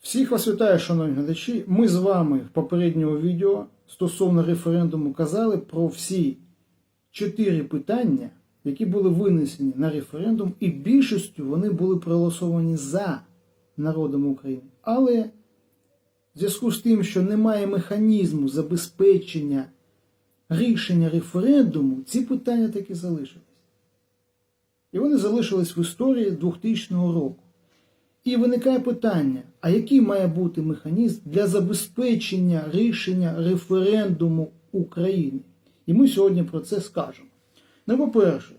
Всіх вас вітаю, шановні глядачі. Ми з вами в попередньому відео стосовно референдуму казали про всі чотири питання, які були винесені на референдум, і більшістю вони були проголосовані за народом України. Але в зв'язку з тим, що немає механізму забезпечення рішення референдуму, ці питання таки залишились. І вони залишились в історії 2000 року. І виникає питання: а який має бути механізм для забезпечення рішення референдуму України? І ми сьогодні про це скажемо. Ну, по-перше,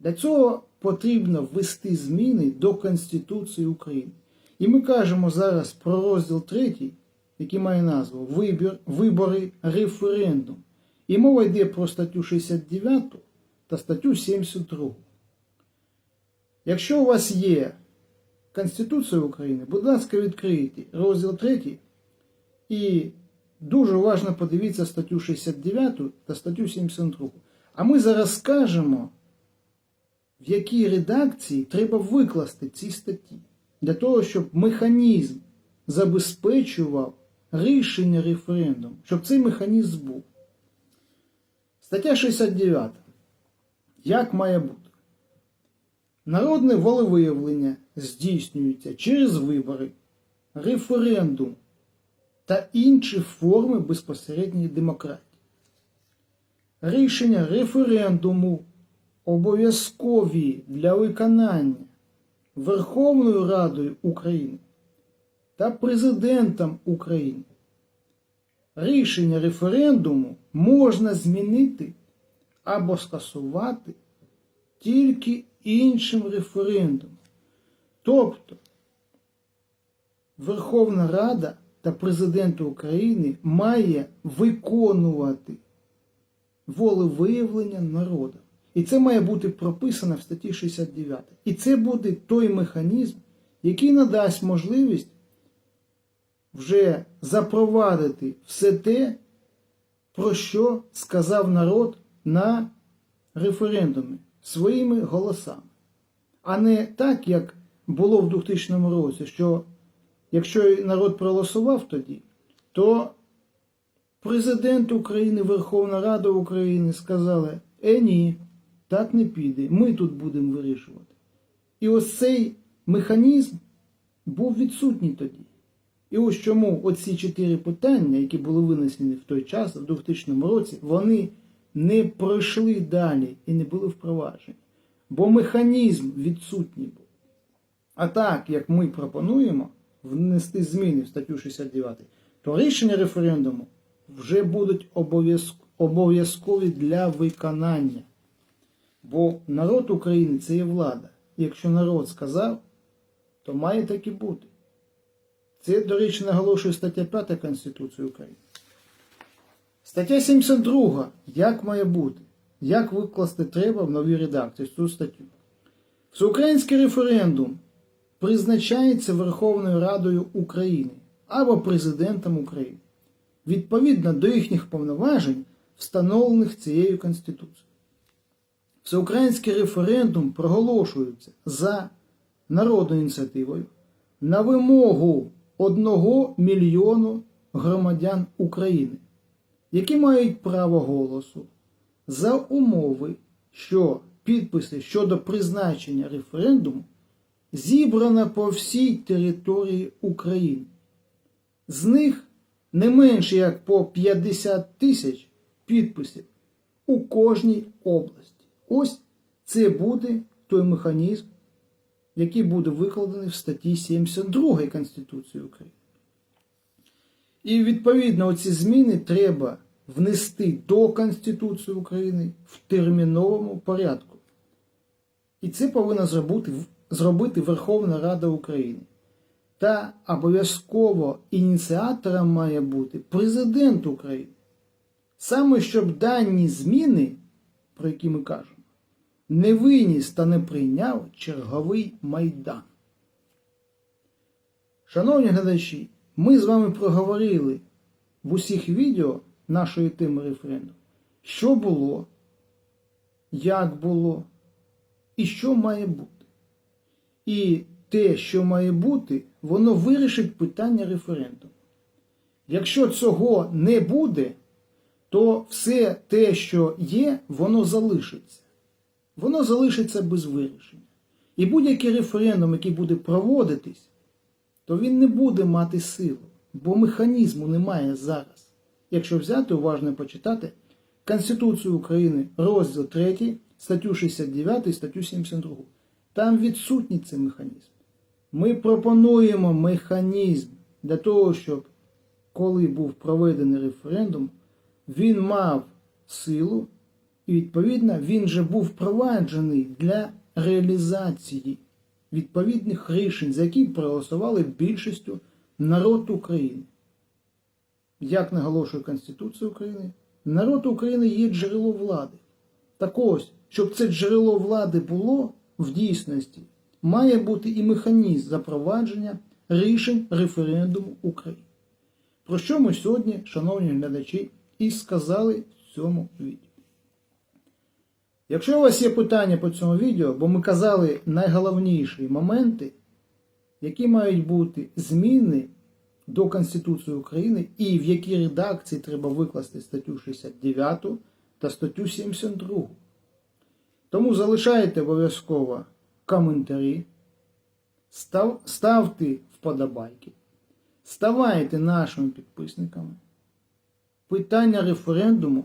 для цього потрібно ввести зміни до Конституції України. І ми кажемо зараз про розділ 3, який має назву Вибір, Вибори, референдум. І мова йде про статтю 69 та статтю 72. Якщо у вас є Конституція України, будь ласка, відкрийте розділ 3 і дуже уважно подивіться статтю 69 та статтю 72. А ми зараз скажемо, в якій редакції треба викласти ці статті, для того, щоб механізм забезпечував рішення референдуму, щоб цей механізм був. Стаття 69. Як має бути? Народне волевиявлення здійснюється через вибори, референдум та інші форми безпосередньої демократії. Рішення референдуму обов'язкові для виконання Верховною Радою України та Президентом України. Рішення референдуму можна змінити або скасувати тільки іншим референдумом. Тобто Верховна Рада та Президент України має виконувати волевиявлення народу. І це має бути прописано в статті 69. І це буде той механізм, який надасть можливість вже запровадити все те, про що сказав народ на референдумі своїми голосами. А не так, як було в 2000 році, що якщо народ проголосував тоді, то президент України, Верховна Рада України сказали, е ні, так не піде, ми тут будемо вирішувати. І ось цей механізм був відсутній тоді. І ось чому оці чотири питання, які були винесені в той час, в 2000 році, вони не пройшли далі і не були впроваджені. Бо механізм відсутній був. А так, як ми пропонуємо внести зміни в статтю 69, то рішення референдуму вже будуть обов'язкові для виконання. Бо народ України це є влада. Якщо народ сказав, то має так і бути. Це, до речі, наголошує стаття 5 Конституції України. Стаття 72. Як має бути? Як викласти треба в новій редакції цю статтю? Всеукраїнський референдум призначається Верховною Радою України або Президентом України відповідно до їхніх повноважень, встановлених цією Конституцією. Всеукраїнський референдум проголошується за народною ініціативою на вимогу 1 мільйону громадян України, які мають право голосу за умови, що підписи щодо призначення референдуму зібрано по всій території України. З них не менше як по 50 тисяч підписів у кожній області. Ось це буде той механізм, який буде викладений в статті 72 Конституції України. І відповідно оці зміни треба внести до Конституції України в терміновому порядку. І це повинна зробити, зробити Верховна Рада України. Та обов'язково ініціатором має бути президент України. Саме щоб дані зміни, про які ми кажемо, не виніс та не прийняв черговий майдан. Шановні глядачі, ми з вами проговорили в усіх відео нашої теми референдуму, що було, як було і що має бути. І те, що має бути, воно вирішить питання референдуму. Якщо цього не буде, то все те, що є, воно залишиться. Воно залишиться без вирішення. І будь-який референдум, який буде проводитись, то він не буде мати силу, бо механізму немає зараз. Якщо взяти, уважно почитати Конституцію України, розділ 3, статтю 69, статтю 72. Там відсутній цей механізм. Ми пропонуємо механізм для того, щоб коли був проведений референдум, він мав силу, і відповідно він же був впроваджений для реалізації відповідних рішень, за які проголосували більшістю народ України. Як наголошує Конституція України, народ України є джерело влади. Так ось, щоб це джерело влади було в дійсності, має бути і механізм запровадження рішень референдуму України. Про що ми сьогодні, шановні глядачі, і сказали в цьому відео. Якщо у вас є питання по цьому відео, бо ми казали найголовніші моменти, які мають бути зміни до Конституції України і в якій редакції треба викласти статтю 69 та статтю 72. Тому залишайте обов'язково коментарі, став, ставте вподобайки, ставайте нашими підписниками. Питання референдуму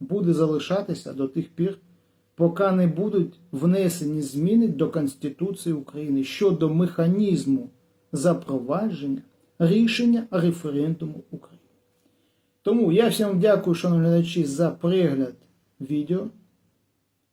буде залишатися до тих пір, поки не будуть внесені зміни до Конституції України щодо механізму запровадження рішення референдуму України. Тому я всім дякую, шановні глядачі, за перегляд відео